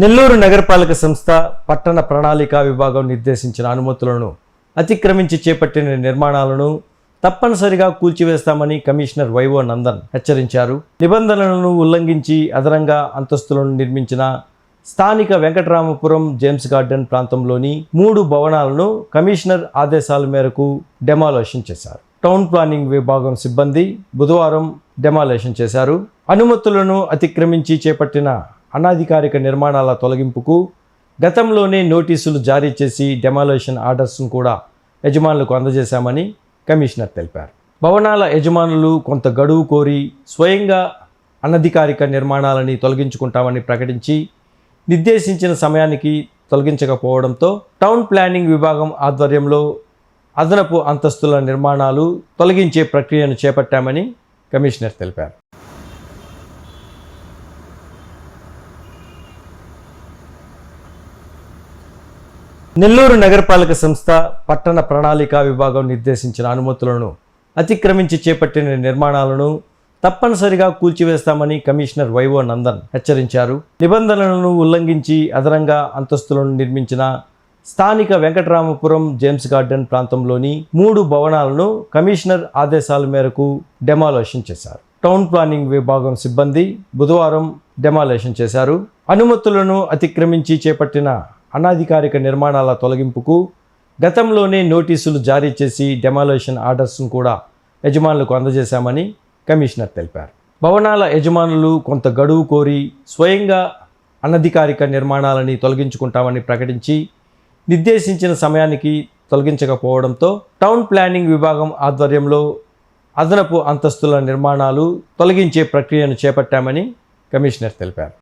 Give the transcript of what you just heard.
నెల్లూరు నగరపాలక సంస్థ పట్టణ ప్రణాళిక విభాగం నిర్దేశించిన అనుమతులను అతిక్రమించి చేపట్టిన నిర్మాణాలను తప్పనిసరిగా కూల్చివేస్తామని కమిషనర్ వైవో నందన్ హెచ్చరించారు. నిబంధనలను ఉల్లంఘించి అదనంగా అంతస్తులను నిర్మించిన స్థానిక వెంకటరామపురం జేమ్స్ గార్డెన్ ప్రాంతంలోని మూడు భవనాలను కమిషనర్ ఆదేశాల మేరకు డెమాలేషన్ చేశారు. టౌన్ ప్లానింగ్ విభాగం సిబ్బంది బుధవారం డెమాలేషన్ చేశారు. అనుమతులను అతిక్రమించి చేపట్టిన అనాధికారిక నిర్మాణాల తొలగింపుకు గతంలోనే నోటీసులు జారీ చేసి డెమాలేషన్ ఆర్డర్స్ను కూడా యజమానులకు అందజేశామని కమిషనర్ తెలిపారు. భవనాల యజమానులు కొంత గడువు కోరి స్వయంగా అనధికారిక నిర్మాణాలని తొలగించుకుంటామని ప్రకటించి నిర్దేశించిన సమయానికి తొలగించకపోవడంతో టౌన్ ప్లానింగ్ విభాగం ఆధ్వర్యంలో అదనపు అంతస్తుల నిర్మాణాలు తొలగించే ప్రక్రియను చేపట్టామని కమిషనర్ తెలిపారు. నెల్లూరు నగరపాలక సంస్థ పట్టణ ప్రణాళిక విభాగం నిర్దేశించిన అనుమతులను అతిక్రమించి చేపట్టిన నిర్మాణాలను తప్పనిసరిగా కూల్చివేస్తామని కమిషనర్ వైవో నందన్ హెచ్చరించారు. నిబంధనలను ఉల్లంఘించి అదనంగా అంతస్తులను నిర్మించిన స్థానిక వెంకటరామపురం జేమ్స్ గార్డెన్ ప్రాంతంలోని మూడు భవనాలను కమిషనర్ ఆదేశాల మేరకు డెమాలేషన్ చేశారు. టౌన్ ప్లానింగ్ విభాగం సిబ్బంది బుధవారం డెమాలేషన్ చేశారు. అనుమతులను అతిక్రమించి చేపట్టిన అనాధికారిక నిర్మాణాల తొలగింపుకు గతంలోనే నోటీసులు జారీ చేసి డెమాలేషన్ ఆర్డర్స్ను కూడా యజమానులకు అందజేశామని కమిషనర్ తెలిపారు. భవనాల యజమానులు కొంత గడువు కోరి స్వయంగా అనధికారిక నిర్మాణాలని తొలగించుకుంటామని ప్రకటించి నిర్దేశించిన సమయానికి తొలగించకపోవడంతో టౌన్ ప్లానింగ్ విభాగం ఆధ్వర్యంలో అదనపు అంతస్తుల నిర్మాణాలు తొలగించే ప్రక్రియను చేపట్టామని కమిషనర్ తెలిపారు.